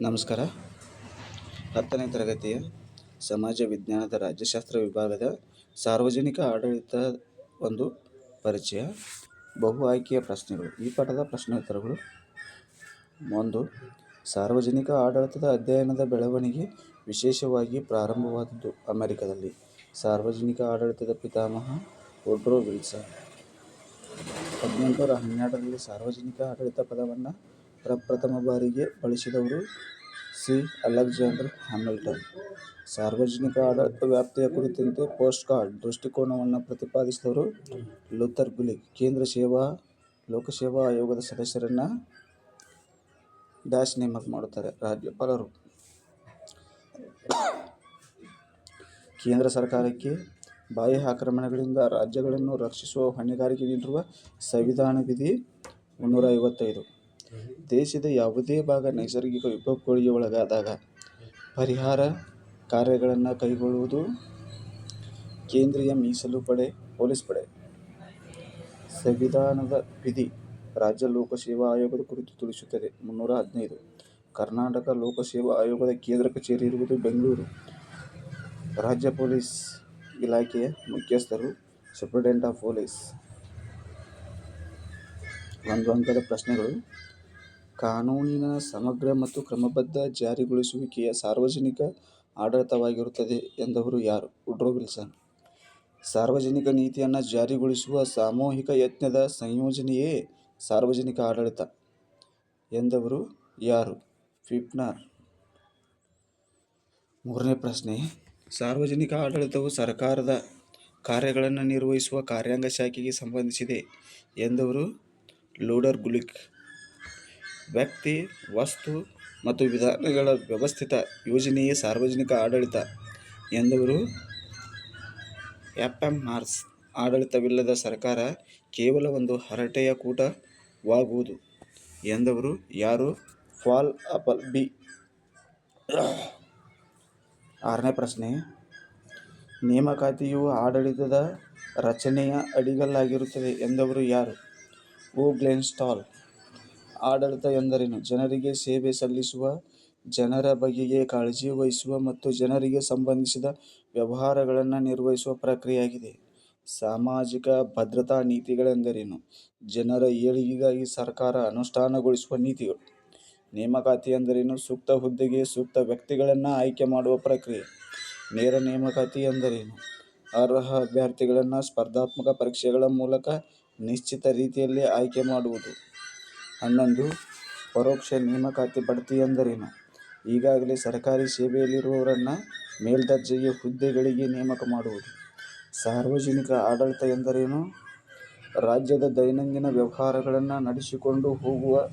ನಮಸ್ಕಾರ. ಹತ್ತನೇ ತರಗತಿಯ ಸಮಾಜ ವಿಜ್ಞಾನದ ರಾಜ್ಯಶಾಸ್ತ್ರ ವಿಭಾಗದ ಸಾರ್ವಜನಿಕ ಆಡಳಿತ ಒಂದು ಪರಿಚಯ. ಬಹು ಆಯ್ಕೆಯ ಪ್ರಶ್ನೆಗಳು. ಈ ಪಾಠದ ಪ್ರಶ್ನೋತ್ತರಗಳು ಒಂದು, ಸಾರ್ವಜನಿಕ ಆಡಳಿತದ ಅಧ್ಯಯನದ ಬೆಳವಣಿಗೆ ವಿಶೇಷವಾಗಿ ಪ್ರಾರಂಭವಾದದ್ದು ಅಮೆರಿಕದಲ್ಲಿ. ಸಾರ್ವಜನಿಕ ಆಡಳಿತದ ಪಿತಾಮಹ ಒಡ್ರೋ ವಿಲ್ಸನ್ ಹದಿನೆಂಟುನೂರ ಹನ್ನೆರಡರಲ್ಲಿ ಸಾರ್ವಜನಿಕ ಆಡಳಿತ ಪದವನ್ನು ಪ್ರಪ್ರಥಮ ಬಾರಿಗೆ ಬಳಸಿದವರು ಸಿ. Alexander Hamilton. ಸಾರ್ವಜನಿಕ ಆಡಳಿತ ವ್ಯಾಪ್ತಿಯ ಕುರಿತಂತೆ ಪೋಸ್ಟ್ ಕಾರ್ಡ್ ದೃಷ್ಟಿಕೋನವನ್ನು ಪ್ರತಿಪಾದಿಸಿದವರು ಲೂಥರ್ ಗುಲಿಗ್ ಕೇಂದ್ರ ಸೇವಾ, ಲೋಕಸೇವಾ ಆಯೋಗದ ಸದಸ್ಯರನ್ನು ಡ್ಯಾಶ್ ನೇಮಕ ಮಾಡುತ್ತಾರೆ ರಾಜ್ಯಪಾಲರು. ಕೇಂದ್ರ ಸರ್ಕಾರಕ್ಕೆ ಬಾಹ್ಯ ಆಕ್ರಮಣಗಳಿಂದ ರಾಜ್ಯಗಳನ್ನು ರಕ್ಷಿಸುವ ಹೊಣೆಗಾರಿಕೆ ನೀಡಿರುವ ಸಂವಿಧಾನ ವಿಧಿ ಮುನ್ನೂರ ಐವತ್ತೈದು ದೇಶದ ಯಾವುದೇ ಭಾಗ ನೈಸರ್ಗಿಕ ವಿಕೋಪಗಳಿಗೆ ಒಳಗಾದಾಗ ಪರಿಹಾರ ಕಾರ್ಯಗಳನ್ನು ಕೈಗೊಳ್ಳುವುದು ಕೇಂದ್ರೀಯ ಮೀಸಲು ಪಡೆ, ಪೊಲೀಸ್ ಪಡೆ. ಸಂವಿಧಾನದ ವಿಧಿ ರಾಜ್ಯ ಲೋಕಸೇವಾ ಆಯೋಗದ ಕುರಿತು ತಿಳಿಸುತ್ತದೆ. ಮುನ್ನೂರ ಹದಿನೈದು. ಕರ್ನಾಟಕ ಲೋಕಸೇವಾ ಆಯೋಗದ ಕೇಂದ್ರ ಕಚೇರಿ ಇರುವುದು ಬೆಂಗಳೂರು. ರಾಜ್ಯ ಪೊಲೀಸ್ ಇಲಾಖೆಯ ಮುಖ್ಯಸ್ಥರು, ಸೂಪರಿಂಟೆಂಡೆಂಟ್ ಆಫ್ ಪೊಲೀಸ್. ಒಂದು ಅಂಕದ ಪ್ರಶ್ನೆಗಳು. ಕಾನೂನಿನ ಸಮಗ್ರ ಮತ್ತು ಕ್ರಮಬದ್ಧ ಜಾರಿಗೊಳಿಸುವಿಕೆಯ ಸಾರ್ವಜನಿಕ ಆಡಳಿತವಾಗಿರುತ್ತದೆ ಎಂದವರು ಯಾರು? Woodrow Wilson. ಸಾರ್ವಜನಿಕ ನೀತಿಯನ್ನು ಜಾರಿಗೊಳಿಸುವ ಸಾಮೂಹಿಕ ಯತ್ನದ ಸಂಯೋಜನೆಯೇ ಸಾರ್ವಜನಿಕ ಆಡಳಿತ ಎಂದವರು ಯಾರು? ಫಿಪ್ನರ್. ಮೂರನೇ ಪ್ರಶ್ನೆ. ಸಾರ್ವಜನಿಕ ಆಡಳಿತವು ಸರ್ಕಾರದ ಕಾರ್ಯಗಳನ್ನು ನಿರ್ವಹಿಸುವ ಕಾರ್ಯಾಂಗ ಶಾಖೆಗೆ ಸಂಬಂಧಿಸಿದೆ ಎಂದವರು ಲೂಡರ್ ಗುಲಿಕ್. ವ್ಯಕ್ತಿ, ವಸ್ತು ಮತ್ತು ವಿಧಾನಗಳ ವ್ಯವಸ್ಥಿತ, ಯೋಜನೆಯೇ ಸಾರ್ವಜನಿಕ ಆಡಳಿತ ಎಂದವರು ಎಫ್ ಎಂ ಆರ್ಸ್ ಆಡಳಿತವಿಲ್ಲದ ಸರ್ಕಾರ ಕೇವಲ ಒಂದು ಹರಟೆಯ ಕೂಟವಾಗುವುದು ಎಂದವರು ಯಾರು? Paul Appleby. ಆರನೇ ಪ್ರಶ್ನೆ. ನೇಮಕಾತಿಯು ಆಡಳಿತದ ರಚನೆಯ ಅಡಿಗಲ್ಲಾಗಿರುತ್ತದೆ ಎಂದವರು ಯಾರು? O Glenn Stahl. ಆಡಳಿತ ಎಂದರೇನು ಜನರಿಗೆ ಸೇವೆ ಸಲ್ಲಿಸುವ, ಜನರ ಬಗೆಗೆ ಕಾಳಜಿ ವಹಿಸುವ ಮತ್ತು ಜನರಿಗೆ ಸಂಬಂಧಿಸಿದ ವ್ಯವಹಾರಗಳನ್ನು ನಿರ್ವಹಿಸುವ ಪ್ರಕ್ರಿಯೆಯಾಗಿದೆ. ಸಾಮಾಜಿಕ ಭದ್ರತಾ ನೀತಿಗಳೆಂದರೇನು? ಜನರ ಏಳಿಗೆಗಾಗಿ ಸರ್ಕಾರ ಅನುಷ್ಠಾನಗೊಳಿಸುವ ನೀತಿಗಳು. ನೇಮಕಾತಿ ಎಂದರೇನು ಸೂಕ್ತ ಹುದ್ದೆಗೆ ಸೂಕ್ತ ವ್ಯಕ್ತಿಗಳನ್ನು ಆಯ್ಕೆ ಮಾಡುವ ಪ್ರಕ್ರಿಯೆ. ನೇರ ನೇಮಕಾತಿ ಎಂದರೇನು? ಅರ್ಹ ಅಭ್ಯರ್ಥಿಗಳನ್ನು ಸ್ಪರ್ಧಾತ್ಮಕ ಪರೀಕ್ಷೆಗಳ ಮೂಲಕ ನಿಶ್ಚಿತ ರೀತಿಯಲ್ಲಿ ಆಯ್ಕೆ ಮಾಡುವುದು. ಹನ್ನೊಂದು, ಪರೋಕ್ಷ ನೇಮಕಾತಿ ಬಡ್ತಿ ಎಂದರೇನು? ಈಗಾಗಲೇ ಸರ್ಕಾರಿ ಸೇವೆಯಲ್ಲಿರುವವರನ್ನು ಮೇಲ್ದರ್ಜೆಯ ಹುದ್ದೆಗಳಿಗೆ ನೇಮಕ ಮಾಡುವುದು. ಸಾರ್ವಜನಿಕ ಆಡಳಿತ ಎಂದರೇನು? ರಾಜ್ಯದ ದೈನಂದಿನ ವ್ಯವಹಾರಗಳನ್ನು ನಡೆಸಿಕೊಂಡು ಹೋಗುವ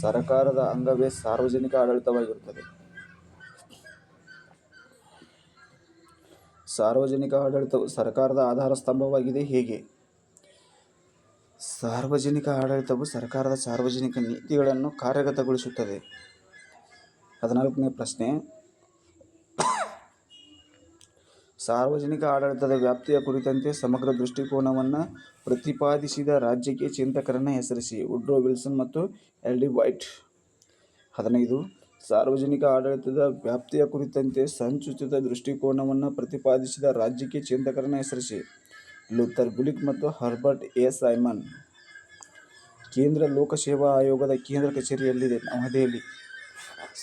ಸರ್ಕಾರದ ಅಂಗವೇ ಸಾರ್ವಜನಿಕ ಆಡಳಿತವಾಗಿರುತ್ತದೆ. ಸಾರ್ವಜನಿಕ ಆಡಳಿತವು ಸರ್ಕಾರದ ಆಧಾರ ಸ್ತಂಭವಾಗಿದೆ. ಹೇಗೆ? ಸಾರ್ವಜನಿಕ ಆಡಳಿತವು ಸರ್ಕಾರದ ಸಾರ್ವಜನಿಕ ನೀತಿಗಳನ್ನು ಕಾರ್ಯಗತಗೊಳಿಸುತ್ತದೆ. ಹದಿನಾಲ್ಕನೇ ಪ್ರಶ್ನೆ. ಸಾರ್ವಜನಿಕ ಆಡಳಿತದ ವ್ಯಾಪ್ತಿಯ ಕುರಿತಂತೆ ಸಮಗ್ರ ದೃಷ್ಟಿಕೋನವನ್ನು ಪ್ರತಿಪಾದಿಸಿದ ರಾಜ್ಯಕ್ಕೆ ಚಿಂತಕರನ್ನು ಹೆಸರಿಸಿ, ವುಡ್ರೋ ವಿಲ್ಸನ್ ಮತ್ತು ಎಲ್ ಡಿ ವೈಟ್. ಹದಿನೈದು. ಸಾರ್ವಜನಿಕ ಆಡಳಿತದ ವ್ಯಾಪ್ತಿಯ ಕುರಿತಂತೆ ಸಂಚುಚಿತ ದೃಷ್ಟಿಕೋನವನ್ನು ಪ್ರತಿಪಾದಿಸಿದ ರಾಜ್ಯಕ್ಕೆ ಚಿಂತಕರನ್ನು ಹೆಸರಿಸಿ ಲೂಥರ್ ಗುಲಿಕ್ ಮತ್ತು ಹರ್ಬರ್ಟ್ ಎ. ಸೈಮನ್. ಕೇಂದ್ರ ಲೋಕಸೇವಾ ಆಯೋಗದ ಕೇಂದ್ರ ಕಚೇರಿಯಲ್ಲಿದೆ, ನವದೆಹಲಿ.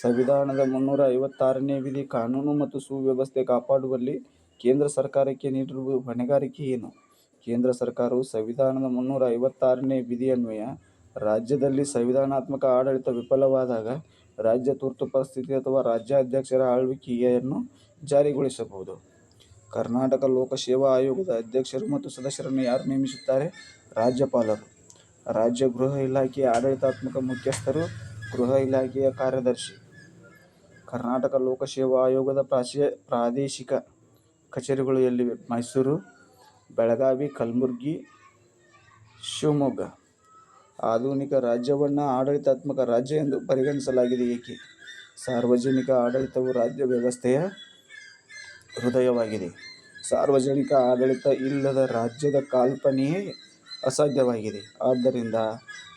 ಸಂವಿಧಾನದ ಮುನ್ನೂರ ಐವತ್ತಾರನೇ ವಿಧಿ ಕಾನೂನು ಮತ್ತು ಸುವ್ಯವಸ್ಥೆ ಕಾಪಾಡುವಲ್ಲಿ ಕೇಂದ್ರ ಸರ್ಕಾರಕ್ಕೆ ನೀಡಿರುವ ಹೊಣೆಗಾರಿಕೆ ಏನು? ಕೇಂದ್ರ ಸರ್ಕಾರವು ಸಂವಿಧಾನದ ಮುನ್ನೂರ ಐವತ್ತಾರನೇ ವಿಧಿಯನ್ವಯ ರಾಜ್ಯದಲ್ಲಿ ಸಂವಿಧಾನಾತ್ಮಕ ಆಡಳಿತ ವಿಫಲವಾದಾಗ ರಾಜ್ಯ ತುರ್ತು ಪರಿಸ್ಥಿತಿ ಅಥವಾ ರಾಜ್ಯಾಧ್ಯಕ್ಷರ ಆಳ್ವಿಕೆಯನ್ನು ಜಾರಿಗೊಳಿಸಬಹುದು. ಕರ್ನಾಟಕ ಲೋಕಸೇವಾ ಆಯೋಗದ ಅಧ್ಯಕ್ಷರು ಮತ್ತು ಸದಸ್ಯರನ್ನು ಯಾರು ನೇಮಿಸುತ್ತಾರೆ? ರಾಜ್ಯಪಾಲರು. ರಾಜ್ಯ ಗೃಹ ಇಲಾಖೆಯ ಆಡಳಿತಾತ್ಮಕ ಮುಖ್ಯಸ್ಥರು, ಗೃಹ ಇಲಾಖೆಯ ಕಾರ್ಯದರ್ಶಿ. ಕರ್ನಾಟಕ ಲೋಕಸೇವಾ ಆಯೋಗದ ಪ್ರಾಚೆ ಪ್ರಾದೇಶಿಕ ಕಚೇರಿಗಳು ಎಲ್ಲಿವೆ? ಮೈಸೂರು, ಬೆಳಗಾವಿ, ಕಲಬುರ್ಗಿ, ಶಿವಮೊಗ್ಗ. ಆಧುನಿಕ ರಾಜ್ಯವನ್ನು ಆಡಳಿತಾತ್ಮಕ ರಾಜ್ಯ ಎಂದು ಪರಿಗಣಿಸಲಾಗಿದೆ ಏಕೆ? ಸಾರ್ವಜನಿಕ ಆಡಳಿತವು ರಾಜ್ಯ ವ್ಯವಸ್ಥೆಯ ಹೃದಯವಾಗಿದೆ ಸಾರ್ವಜನಿಕ ಆಡಳಿತ ಇಲ್ಲದ ರಾಜ್ಯದ ಕಲ್ಪನೆಯೇ ಅಸಾಧ್ಯವಾಗಿದೆ ಆದ್ದರಿಂದ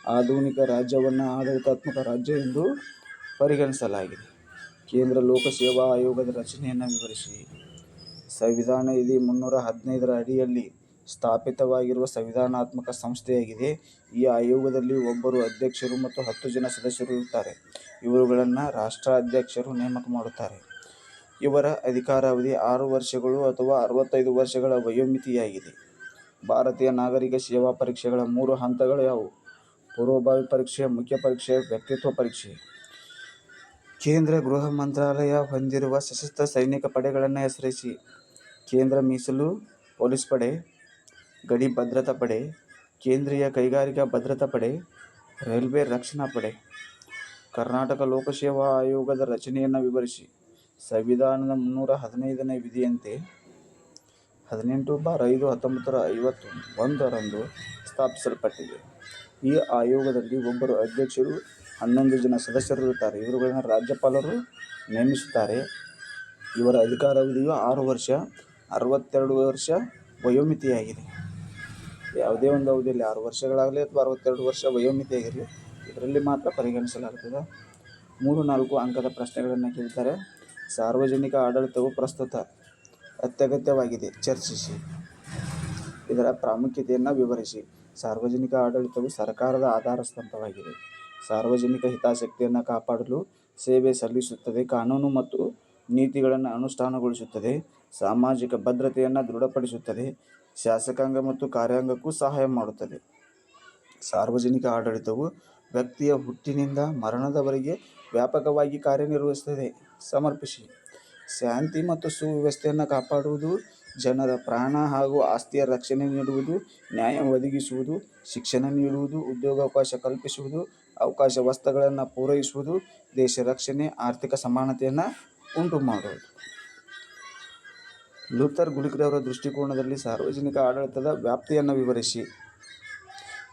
ಆಧುನಿಕ ರಾಜ್ಯವನ್ನು ಆಡಳಿತಾತ್ಮಕ ರಾಜ್ಯ ಎಂದು ಪರಿಗಣಿಸಲಾಗಿದೆ ಕೇಂದ್ರ ಲೋಕಸೇವಾ ಆಯೋಗದ ರಚನೆಯನ್ನು ವಿವರಿಸಿ. ಸಂವಿಧಾನ ವಿಧಿ ಮುನ್ನೂರ ಹದಿನೈದರ ಅಡಿಯಲ್ಲಿ ಸ್ಥಾಪಿತವಾಗಿರುವ ಸಂವಿಧಾನಾತ್ಮಕ ಸಂಸ್ಥೆಯಾಗಿದೆ. ಈ ಆಯೋಗದಲ್ಲಿ ಒಬ್ಬರು ಅಧ್ಯಕ್ಷರು ಮತ್ತು ಹತ್ತು ಜನ ಸದಸ್ಯರು ಇರುತ್ತಾರೆ. ಇವರುಗಳನ್ನು ರಾಷ್ಟ್ರಾಧ್ಯಕ್ಷರು ನೇಮಕ ಮಾಡುತ್ತಾರೆ. ಇವರ ಅಧಿಕಾರಾವಧಿ ಆರು ವರ್ಷಗಳು ಅಥವಾ ಅರವತ್ತೈದು ವರ್ಷಗಳ ವಯೋಮಿತಿಯಾಗಿದೆ. ಭಾರತೀಯ ನಾಗರಿಕ ಸೇವಾ ಪರೀಕ್ಷೆಗಳ ಮೂರು ಹಂತಗಳು ಯಾವುವು? ಪೂರ್ವಭಾವಿ ಪರೀಕ್ಷೆ, ಮುಖ್ಯ ಪರೀಕ್ಷೆ, ವ್ಯಕ್ತಿತ್ವ ಪರೀಕ್ಷೆ. ಕೇಂದ್ರ ಗೃಹ ಮಂತ್ರಾಲಯ ಹೊಂದಿರುವ ಸಶಸ್ತ್ರ ಸೈನಿಕ ಪಡೆಗಳನ್ನು ಹೆಸರಿಸಿ. ಕೇಂದ್ರ ಮೀಸಲು ಪೊಲೀಸ್ ಪಡೆ, ಗಡಿ ಭದ್ರತಾ ಪಡೆ, ಕೇಂದ್ರೀಯ ಕೈಗಾರಿಕಾ ಭದ್ರತಾ ಪಡೆ, ರೈಲ್ವೆ ರಕ್ಷಣಾ ಪಡೆ. ಕರ್ನಾಟಕ ಲೋಕಸೇವಾ ಆಯೋಗದ ರಚನೆಯನ್ನು ವಿವರಿಸಿ. ಸಂವಿಧಾನದ ಮುನ್ನೂರ ಹದಿನೈದನೇ ವಿಧಿಯಂತೆ ಹದಿನೆಂಟು ಬಾರ್ ಐದು ಹತ್ತೊಂಬತ್ತರ ಐವತ್ತ ಒಂದರಂದು ಸ್ಥಾಪಿಸಲ್ಪಟ್ಟಿದೆ. ಈ ಆಯೋಗದಲ್ಲಿ ಒಬ್ಬರು ಅಧ್ಯಕ್ಷರು, ಹನ್ನೊಂದು ಜನ ಸದಸ್ಯರಿರುತ್ತಾರೆ. ಇವರುಗಳನ್ನು ರಾಜ್ಯಪಾಲರು ನೇಮಿಸುತ್ತಾರೆ. ಇವರ ಅಧಿಕಾರಾವಧಿಯು ಆರು ವರ್ಷ, ಅರವತ್ತೆರಡು ವರ್ಷ ವಯೋಮಿತಿಯಾಗಿದೆ. ಯಾವುದೇ ಒಂದು ಅವಧಿಯಲ್ಲಿ ಆರು ವರ್ಷಗಳಾಗಲಿ ಅಥವಾ ಅರವತ್ತೆರಡು ವರ್ಷ ವಯೋಮಿತಿಯಾಗಿರಲಿ ಇದರಲ್ಲಿ ಮಾತ್ರ ಪರಿಗಣಿಸಲಾಗುತ್ತದೆ. ಮೂರು ನಾಲ್ಕು ಅಂಕದ ಪ್ರಶ್ನೆಗಳನ್ನು ಕೇಳುತ್ತಾರೆ. ಸಾರ್ವಜನಿಕ ಆಡಳಿತವು ಪ್ರಸ್ತುತ ಅತ್ಯಗತ್ಯವಾಗಿದೆ ಚರ್ಚಿಸಿ. ಇದರ ಪ್ರಾಮುಖ್ಯತೆಯನ್ನು ವಿವರಿಸಿ. ಸಾರ್ವಜನಿಕ ಆಡಳಿತವು ಸರ್ಕಾರದ ಆಧಾರ ಸ್ತಂಭವಾಗಿದೆ. ಸಾರ್ವಜನಿಕ ಹಿತಾಸಕ್ತಿಯನ್ನು ಕಾಪಾಡಲು ಸೇವೆ ಸಲ್ಲಿಸುತ್ತದೆ. ಕಾನೂನು ಮತ್ತು ನೀತಿಗಳನ್ನು ಅನುಷ್ಠಾನಗೊಳಿಸುತ್ತದೆ. ಸಾಮಾಜಿಕ ಭದ್ರತೆಯನ್ನು ದೃಢಪಡಿಸುತ್ತದೆ. ಶಾಸಕಾಂಗ ಮತ್ತು ಕಾರ್ಯಾಂಗಕ್ಕೂ ಸಹಾಯ ಮಾಡುತ್ತದೆ. ಸಾರ್ವಜನಿಕ ಆಡಳಿತವು ವ್ಯಕ್ತಿಯ ಹುಟ್ಟಿನಿಂದ ಮರಣದವರೆಗೆ ವ್ಯಾಪಕವಾಗಿ ಕಾರ್ಯನಿರ್ವಹಿಸುತ್ತದೆ. ಸಮರ್ಪಿಸಿ. ಶಾಂತಿ ಮತ್ತು ಸುವ್ಯವಸ್ಥೆಯನ್ನು ಕಾಪಾಡುವುದು, ಜನರ ಪ್ರಾಣ ಹಾಗೂ ಆಸ್ತಿಯ ರಕ್ಷಣೆ ನೀಡುವುದು, ನ್ಯಾಯ ಒದಗಿಸುವುದು, ಶಿಕ್ಷಣ ನೀಡುವುದು, ಉದ್ಯೋಗಾವಕಾಶ ಕಲ್ಪಿಸುವುದು, ಅವಕಾಶ ವಸ್ತುಗಳನ್ನು ಪೂರೈಸುವುದು, ದೇಶ ರಕ್ಷಣೆ, ಆರ್ಥಿಕ ಸಮಾನತೆಯನ್ನು ಉಂಟು ಮಾಡುವುದು ಲೂಥರ್ ಗುಡಿಕರವರ ದೃಷ್ಟಿಕೋನದಲ್ಲಿ ಸಾರ್ವಜನಿಕ ಆಡಳಿತದ ವ್ಯಾಪ್ತಿಯನ್ನು ವಿವರಿಸಿ.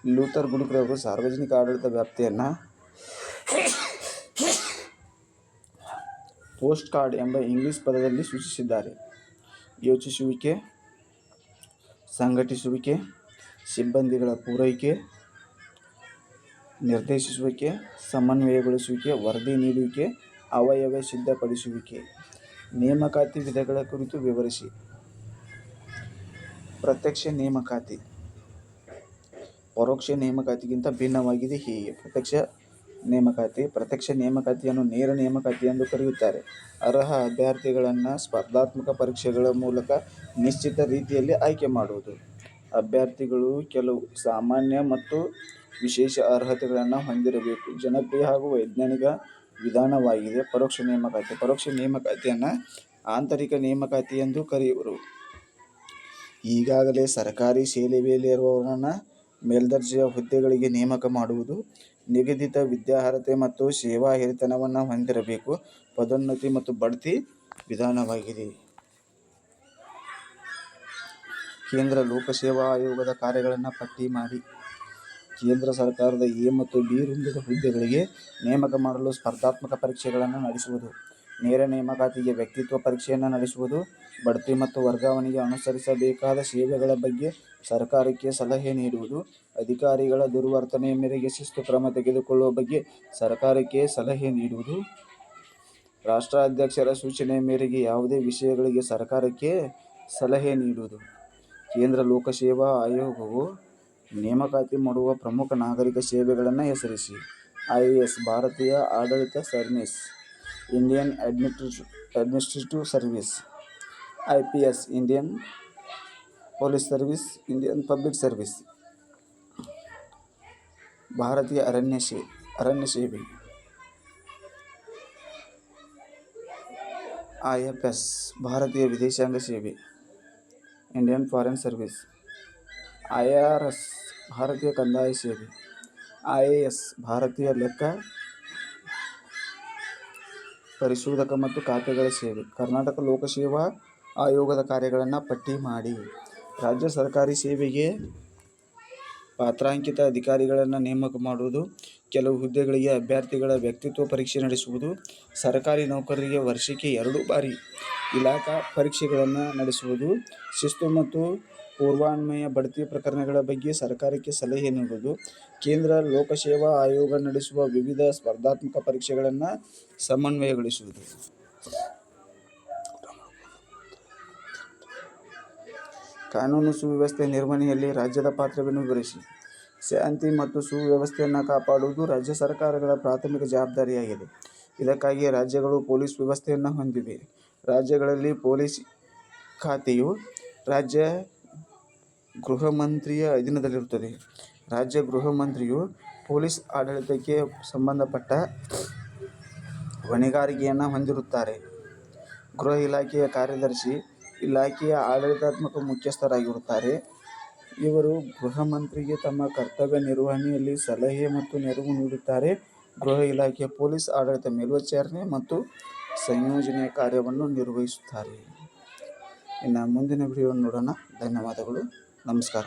ಲೂಥರ್ ಗುಡಿಕರವರು ಸಾರ್ವಜನಿಕ ಆಡಳಿತದ ವ್ಯಾಪ್ತಿಯನ್ನು ಪೋಸ್ಟ್ ಕಾರ್ಡ್ ಎಂಬ ಇಂಗ್ಲಿಷ್ ಪದದಲ್ಲಿ ಸೂಚಿಸಿದ್ದಾರೆ. ಯೋಚಿಸುವಿಕೆ, ಸಂಘಟಿಸುವಿಕೆ, ಸಿಬ್ಬಂದಿಗಳ ಪೂರೈಕೆ, ನಿರ್ದೇಶಿಸುವಿಕೆ, ಸಮನ್ವಯಗೊಳಿಸುವಿಕೆ, ವರದಿ ನೀಡುವಿಕೆ, ಅವಯವ ಸಿದ್ಧಪಡಿಸುವಿಕೆ. ನೇಮಕಾತಿ ವಿಧಗಳ ಕುರಿತು ವಿವರಿಸಿ. ಪ್ರತ್ಯಕ್ಷ ನೇಮಕಾತಿ ಪರೋಕ್ಷ ನೇಮಕಾತಿಗಿಂತ ಭಿನ್ನವಾಗಿದೆ ಹೀಗೆ. ಪ್ರತ್ಯಕ್ಷ ನೇಮಕಾತಿ: ಪ್ರತ್ಯಕ್ಷ ನೇಮಕಾತಿಯನ್ನು ನೇರ ನೇಮಕಾತಿ ಎಂದು ಕರೆಯುತ್ತಾರೆ. ಅರ್ಹ ಅಭ್ಯರ್ಥಿಗಳನ್ನು ಸ್ಪರ್ಧಾತ್ಮಕ ಪರೀಕ್ಷೆಗಳ ಮೂಲಕ ನಿಶ್ಚಿತ ರೀತಿಯಲ್ಲಿ ಆಯ್ಕೆ ಮಾಡುವುದು. ಅಭ್ಯರ್ಥಿಗಳು ಕೆಲವು ಸಾಮಾನ್ಯ ಮತ್ತು ವಿಶೇಷ ಅರ್ಹತೆಗಳನ್ನು ಹೊಂದಿರಬೇಕು. ಜನಪ್ರಿಯ ಹಾಗೂ ವೈಜ್ಞಾನಿಕ ವಿಧಾನವಾಗಿದೆ. ಪರೋಕ್ಷ ನೇಮಕಾತಿ: ಪರೋಕ್ಷ ನೇಮಕಾತಿಯನ್ನು ಆಂತರಿಕ ನೇಮಕಾತಿ ಎಂದು ಕರೆಯುವರು. ಈಗಾಗಲೇ ಸರ್ಕಾರಿ ಸೇವೆಯಲ್ಲಿರುವವರನ್ನು ಮೇಲ್ದರ್ಜೆಯ ಹುದ್ದೆಗಳಿಗೆ ನೇಮಕ ಮಾಡುವುದು. ನಿಗದಿತ ವಿದ್ಯಾರ್ಹತೆ ಮತ್ತು ಸೇವಾ ಹಿರಿತನವನ್ನು ಹೊಂದಿರಬೇಕು. ಪದೋನ್ನತಿ ಮತ್ತು ಬಡ್ತಿ ವಿಧಾನವಾಗಿದೆ. ಕೇಂದ್ರ ಲೋಕಸೇವಾ ಆಯೋಗದ ಕಾರ್ಯಗಳನ್ನು ಪಟ್ಟಿ ಮಾಡಿ. ಕೇಂದ್ರ ಸರ್ಕಾರದ ಎ ಮತ್ತು ಬಿ ವೃಂದದ ಹುದ್ದೆಗಳಿಗೆ ನೇಮಕ ಮಾಡಲು ಸ್ಪರ್ಧಾತ್ಮಕ ಪರೀಕ್ಷೆಗಳನ್ನು ನಡೆಸುವುದು. ನೇರ ನೇಮಕಾತಿಗೆ ವ್ಯಕ್ತಿತ್ವ ಪರೀಕ್ಷೆಯನ್ನು ನಡೆಸುವುದು. ಬಡ್ತಿ ಮತ್ತು ವರ್ಗಾವಣೆಗೆ ಅನುಸರಿಸಬೇಕಾದ ಸೇವೆಗಳ ಬಗ್ಗೆ ಸರ್ಕಾರಕ್ಕೆ ಸಲಹೆ ನೀಡುವುದು. ಅಧಿಕಾರಿಗಳ ದುರ್ವರ್ತನೆಯ ಮೇರೆಗೆ ಶಿಸ್ತು ಕ್ರಮ ತೆಗೆದುಕೊಳ್ಳುವ ಬಗ್ಗೆ ಸರ್ಕಾರಕ್ಕೆ ಸಲಹೆ ನೀಡುವುದು. ರಾಷ್ಟ್ರಾಧ್ಯಕ್ಷರ ಸೂಚನೆಯ ಮೇರೆಗೆ ಯಾವುದೇ ವಿಷಯಗಳಿಗೆ ಸರ್ಕಾರಕ್ಕೆ ಸಲಹೆ ನೀಡುವುದು. ಕೇಂದ್ರ ಲೋಕಸೇವಾ ಆಯೋಗವು ನೇಮಕಾತಿ ಮಾಡುವ ಪ್ರಮುಖ ನಾಗರಿಕ ಸೇವೆಗಳನ್ನು ಹೆಸರಿಸಿ. ಐಎಎಸ್ ಭಾರತೀಯ ಆಡಳಿತ service, Indian administrative service. IPS Indian police service, Indian public service. ಭಾರತೀಯ ಅರಣ್ಯ ಸೇವೆ. ಐಎಫ್ಎಸ್ ಭಾರತೀಯ ವಿದೇಶಾಂಗ ಸೇವೆ, ಇಂಡಿಯನ್ ಫಾರಿನ್ ಸರ್ವಿಸ್. ಐಆರ್ಎಸ್ ಭಾರತೀಯ ಕಂದಾಯ ಸೇವೆ. ಐಎಎಸ್ ಭಾರತೀಯ ಲೆಕ್ಕ ಪರಿಶೋಧಕ ಮತ್ತು ಖಾತೆಗಳ ಸೇವೆ. ಕರ್ನಾಟಕ ಲೋಕಸೇವಾ ಆಯೋಗದ ಕಾರ್ಯಗಳನ್ನು ಪಟ್ಟಿ ಮಾಡಿ. ರಾಜ್ಯ ಸರ್ಕಾರಿ ಸೇವೆಗೆ ಪಾತ್ರಾಂಕಿತ ಅಧಿಕಾರಿಗಳನ್ನು ನೇಮಕ ಮಾಡುವುದು. ಕೆಲವು ಹುದ್ದೆಗಳಿಗೆ ಅಭ್ಯರ್ಥಿಗಳ ವ್ಯಕ್ತಿತ್ವ ಪರೀಕ್ಷೆ ನಡೆಸುವುದು. ಸರ್ಕಾರಿ ನೌಕರರಿಗೆ ವರ್ಷಕ್ಕೆ ಎರಡು ಬಾರಿ ಇಲಾಖಾ ಪರೀಕ್ಷೆಗಳನ್ನು ನಡೆಸುವುದು. ಶಿಸ್ತು ಮತ್ತು ಪೂರ್ವಾನ್ವಯ ಬಡ್ತಿ ಪ್ರಕರಣಗಳ ಬಗ್ಗೆ ಸರ್ಕಾರಕ್ಕೆ ಸಲಹೆ ನೀಡುವುದು, ಕೇಂದ್ರ ಲೋಕಸೇವಾ ಆಯೋಗ ನಡೆಸುವ ವಿವಿಧ ಸ್ಪರ್ಧಾತ್ಮಕ ಪರೀಕ್ಷೆಗಳನ್ನು ಸಮನ್ವಯಗೊಳಿಸುವುದು. ಕಾನೂನು ಸುವ್ಯವಸ್ಥೆ ನಿರ್ವಹಣೆಯಲ್ಲಿ ರಾಜ್ಯದ ಪಾತ್ರವನ್ನು ವಿವರಿಸಿ. ಶಾಂತಿ ಮತ್ತು ಸುವ್ಯವಸ್ಥೆಯನ್ನು ಕಾಪಾಡುವುದು ರಾಜ್ಯ ಸರ್ಕಾರಗಳ ಪ್ರಾಥಮಿಕ ಜವಾಬ್ದಾರಿಯಾಗಿದೆ. ಇದಕ್ಕಾಗಿ ರಾಜ್ಯಗಳು ಪೊಲೀಸ್ ವ್ಯವಸ್ಥೆಯನ್ನು ಹೊಂದಿವೆ. ರಾಜ್ಯಗಳಲ್ಲಿ ಪೊಲೀಸ್ ಖಾತೆಯು ರಾಜ್ಯ ಗೃಹಮಂತ್ರಿಯ ಅಧೀನದಲ್ಲಿರುತ್ತದೆ. ರಾಜ್ಯ ಗೃಹ ಮಂತ್ರಿಯು ಪೊಲೀಸ್ ಆಡಳಿತಕ್ಕೆ ಸಂಬಂಧಪಟ್ಟ ಹೊಣೆಗಾರಿಕೆಯನ್ನು ಹೊಂದಿರುತ್ತಾರೆ. ಗೃಹ ಇಲಾಖೆಯ ಕಾರ್ಯದರ್ಶಿ, ಇಲಾಖೆಯ ಆಡಳಿತಾತ್ಮಕ ಮುಖ್ಯಸ್ಥರಾಗಿರುತ್ತಾರೆ. ಇವರು ಗೃಹ ಮಂತ್ರಿಗೆ ತಮ್ಮ ಕರ್ತವ್ಯ ನಿರ್ವಹಣೆಯಲ್ಲಿ ಸಲಹೆ ಮತ್ತು ನೆರವು ನೀಡುತ್ತಾರೆ. ಗೃಹ ಇಲಾಖೆಯ ಪೊಲೀಸ್ ಆಡಳಿತ ಮೇಲ್ವಿಚಾರಣೆ ಮತ್ತು ಸಂಯೋಜನೆಯ ಕಾರ್ಯವನ್ನು ನಿರ್ವಹಿಸುತ್ತಾರೆ. ಇನ್ನು ಮುಂದಿನ ವಿಡಿಯೋ ನೋಡೋಣ. ಧನ್ಯವಾದಗಳು. ನಮಸ್ಕಾರ.